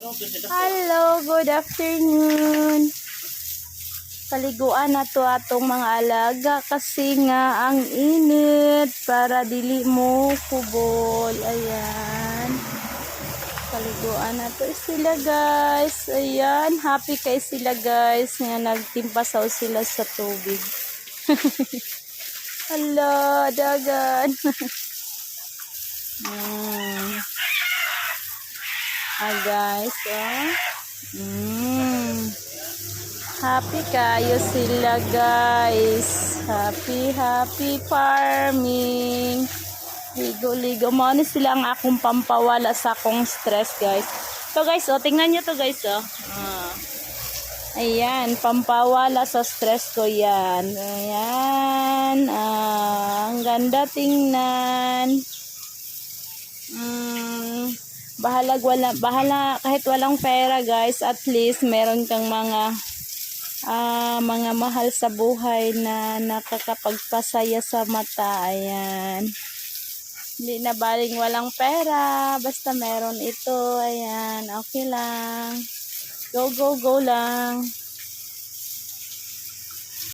Hello, good afternoon. Paliguan na to atong mga alaga kasi nga ang init para dili mo kubol. Ayan. Paliguan na to sila guys. Ayan, happy kay sila guys nga nagtimpasaw sila sa tubig. Hala, dagan. mm. Ah, guys, oh. Mm. Happy kayo sila, guys. Happy, happy farming. Ligo-ligo. Mo ni sila ang akong pampawala sa akong stress, guys. To guys, oh, tingnan nyo to, guys, oh. Ah. Ayan, pampawala sa stress ko yan. Ayan, ah, ang ganda tingnan. Bahalag wala bahala kahit walang pera guys at least meron kang mga ah, mga mahal sa buhay na nakakapagpasaya sa mata. Ayan. Hindi na baling walang pera basta meron ito. Ayan okay lang. Go go go lang